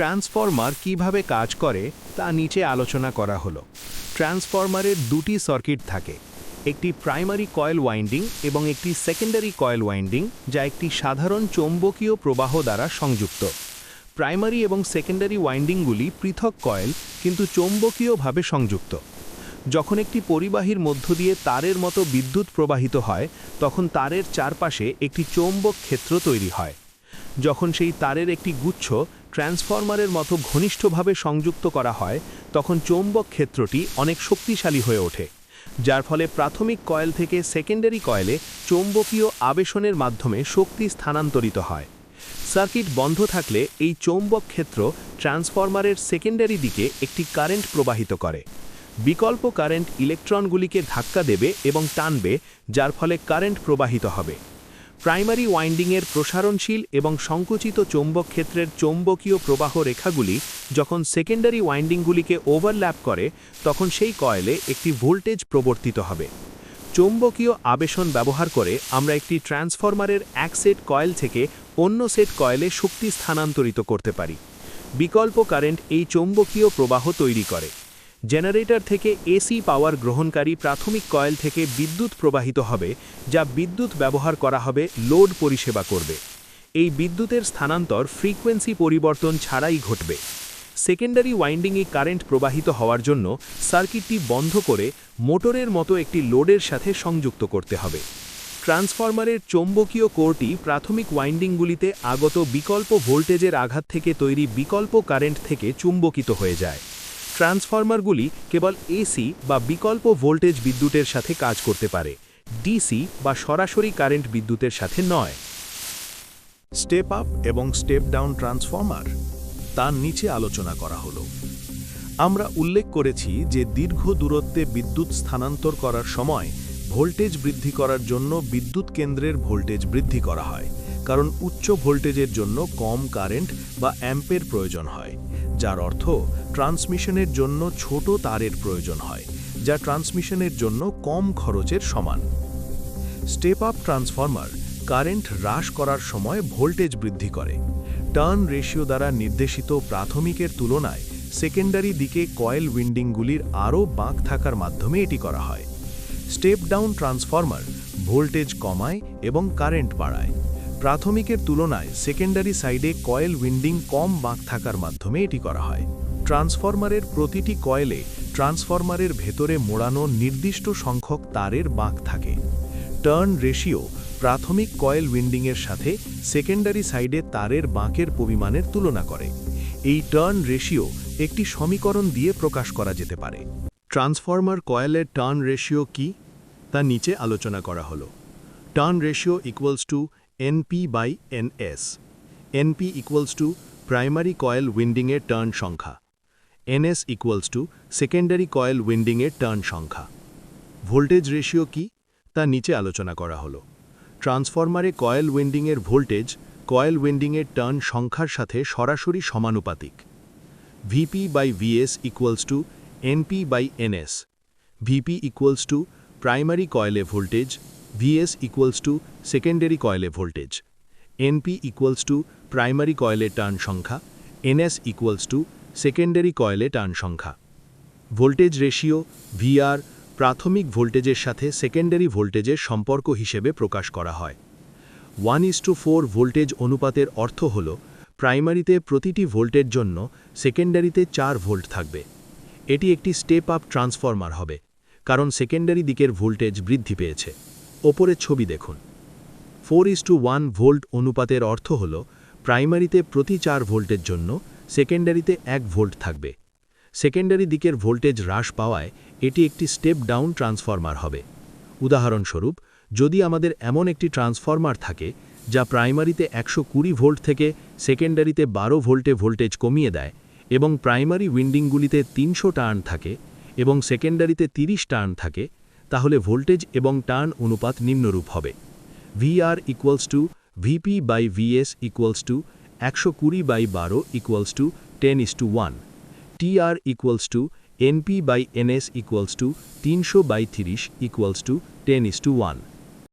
Transformer কীভাবে কাজ করে তা নিচে আলোচনা করা হলো। ট্রান্সফরমারের দুটি সার্কিট থাকে, একটি প্রাইমারি কয়েল ওয়াইন্ডিং এবং একটি সেকেন্ডারি কয়েল ওয়াইন্ডিং, যা একটি সাধারণ চৌম্বকীয় প্রবাহ দ্বারা সংযুক্ত। প্রাইমারি এবং সেকেন্ডারি ওয়াইন্ডিংগুলি পৃথক কয়েল, কিন্তু চৌম্বকীয়ভাবে সংযুক্ত। যখন একটি পরিবাহীর মধ্য দিয়ে তারের মতো বিদ্যুৎ প্রবাহিত হয়, তখন তারের চারপাশে একটি চৌম্বক ক্ষেত্র তৈরি হয়। যখন সেই তারের একটি গুচ্ছ ট্রান্সফরমারের মতো ঘনিষ্ঠভাবে সংযুক্ত করা হয়, তখন চৌম্বক ক্ষেত্রটি অনেক শক্তিশালী হয়ে ওঠে, যার ফলে প্রাথমিক কয়েল থেকে সেকেন্ডারি কয়েলে চৌম্বকীয় আবেশনের মাধ্যমে শক্তি স্থানান্তরিত হয়। সার্কিট বন্ধ থাকলে এই চৌম্বক ক্ষেত্র ট্রান্সফরমারের সেকেন্ডারি দিকে একটি কারেন্ট প্রবাহিত করে। বিকল্প কারেন্ট ইলেকট্রনগুলিকে ধাক্কা দেবে এবং টানবে, যার ফলে কারেন্ট প্রবাহিত হবে। প্রাইমারি ওয়াইন্ডিংয়ের প্রসারণশীল এবং সংকুচিত চৌম্বক ক্ষেত্রের চৌম্বকীয় প্রবাহ রেখাগুলি যখন সেকেন্ডারি ওয়াইন্ডিংগুলিকে ওভারল্যাপ করে, তখন সেই কয়েলে একটি ভোল্টেজ প্রবর্তিত হবে। চৌম্বকীয় আবেশন ব্যবহার করে আমরা একটি ট্রান্সফরমারের এক সেট কয়েল থেকে অন্য সেট কয়েলে শক্তি স্থানান্তরিত করতে পারি। বিকল্প কারেন্ট এই চৌম্বকীয় প্রবাহ তৈরি করে। জেনারেটর থেকে এসি পাওয়ার গ্রহণকারী প্রাথমিক কয়েল থেকে বিদ্যুৎ প্রবাহিত হবে, যা বিদ্যুৎ ব্যবহার করা হবে, লোড পরিষেবা করবে। এই বিদ্যুতের স্থানান্তর ফ্রিকোয়েন্সি পরিবর্তন ছাড়াই ঘটবে। সেকেন্ডারি ওয়াইন্ডিংয়ে কারেন্ট প্রবাহিত হওয়ার জন্য সার্কিটটি বন্ধ করে মোটরের মতো একটি লোডের সাথে সংযুক্ত করতে হবে। ট্রান্সফরমারের চৌম্বকীয় কোরটি প্রাথমিক ওয়াইন্ডিংগুলিতে আগত বিকল্প ভোল্টেজের আঘাত থেকে তৈরি বিকল্প কারেন্ট থেকে চুম্বকিত হয়ে যায়। ট্রান্সফরমারগুলি কেবল এসি বা বিকল্প ভোল্টেজ বিদ্যুতের সাথে কাজ করতে পারে, ডিসি বা সরাসরি কারেন্ট বিদ্যুতের সাথে নয়। স্টেপ আপ এবং স্টেপ ডাউন ট্রান্সফর্মার, তার নিচে আলোচনা করা হলো। আমরা উল্লেখ করেছি যে দীর্ঘ দূরত্বে বিদ্যুৎ স্থানান্তর করার সময় ভোল্টেজ বৃদ্ধি করার জন্য বিদ্যুৎ কেন্দ্রের ভোল্টেজ বৃদ্ধি করা হয়, কারণ উচ্চ ভোল্টেজের জন্য কম কারেন্ট বা অ্যাম্পের প্রয়োজন হয়। যার অর্থ ট্রান্সমিশনের জন্য ছোট তারের প্রয়োজন হয়, যা ট্রান্সমিশনের জন্য কম খরচের সমান। স্টেপ আপ ট্রান্সফর্মার কারেন্ট হ্রাস করার সময় ভোল্টেজ বৃদ্ধি করে। টার্ন রেশিও দ্বারা নির্দেশিত প্রাথমিকের তুলনায় সেকেন্ডারি দিকে কয়েল উইন্ডিংগুলির আরও বাঁক থাকার মাধ্যমে এটি করা হয়। স্টেপ ডাউন ট্রান্সফর্মার ভোল্টেজ কমায় এবং কারেন্ট বাড়ায়। প্রাথমিকের তুলনায় সেকেন্ডারি সাইডে কয়েল উইন্ডিং কম বাঁক থাকার মাধ্যমে এটি করা হয়। ট্রান্সফরমারের প্রতিটি কয়েলে ট্রান্সফরমারের ভেতরে মোড়ানো নির্দিষ্ট সংখ্যক তারের বাঁক থাকে। টার্ন রেশিও প্রাথমিক কয়েল উইন্ডিংয়ের সাথে সেকেন্ডারি সাইডে তারের বাঁকের পরিমাণের তুলনা করে। এই টার্ন রেশিও একটি সমীকরণ দিয়ে প্রকাশ করা যেতে পারে। ট্রান্সফরমার কয়েলের টার্ন রেশিও কি? তা নিচে আলোচনা করা হলো। Turn ratio equals to NP by NS NP equals to primary coil উইন্ডিংয়ের turn সংখ্যা। NS equals to secondary coil উইন্ডিংয়ের turn সংখ্যা। ভোল্টেজ রেশিও কি? তা নিচে আলোচনা করা হলো। ট্রান্সফরমারে কয়েল উইন্ডিংয়ের ভোল্টেজ কয়েল উইন্ডিংয়ের টার্ন সংখ্যার সাথে সরাসরি সমানুপাতিক। VP by VS equals to NP by NS VP equals to primary কয়েলে voltage VS equals to secondary কয়েলে voltage NP equals to primary কয়েলে টার্ন সংখ্যা এনএস ইকুয়ালস টু সেকেন্ডারি কয়েলে টার্ন সংখ্যা। ভোল্টেজ রেশিও ভিআর প্রাথমিক ভোল্টেজের সাথে secondary ভোল্টেজের সম্পর্ক হিসেবে প্রকাশ করা হয়। One is to four voltage অনুপাতের অর্থ হল প্রাইমারিতে প্রতিটি ভোল্টের জন্য সেকেন্ডারিতে চার ভোল্ট থাকবে। এটি একটি স্টেপ আপ ট্রান্সফরমার হবে, কারণ সেকেন্ডারি দিকের ভোল্টেজ বৃদ্ধি পেয়েছে। ওপরের ছবি দেখুন। Four is to one volt অনুপাতের অর্থ হল, প্রাইমারিতে প্রতি চার ভোল্টের জন্য, সেকেন্ডারিতে এক ভোল্ট থাকবে। সেকেন্ডারি দিকের ভোল্টেজ হ্রাস পাওয়ায় এটি একটি স্টেপ ডাউন ট্রান্সফরমার হবে। উদাহরণস্বরূপ, যদি আমাদের এমন একটি ট্রান্সফরমার থাকে, যা প্রাইমারিতে একশো কুড়ি ভোল্ট থেকে সেকেন্ডারিতে বারো ভোল্টে ভোল্টেজ কমিয়ে দেয় এবং প্রাইমারি উইন্ডিংগুলিতে তিনশো টার্ন থাকে এবং সেকেন্ডারিতে ৩০ টার্ন থাকে তাহলে ভোল্টেজ এবং টার্ন অনুপাত নিম্নরূপ হবে। V R equals to VP by VS equals to একশো কুড়ি বাই বারো equals to ten is to one T R equals to NP by NS equals to তিনশো বাই তিরিশ equals to ten is to one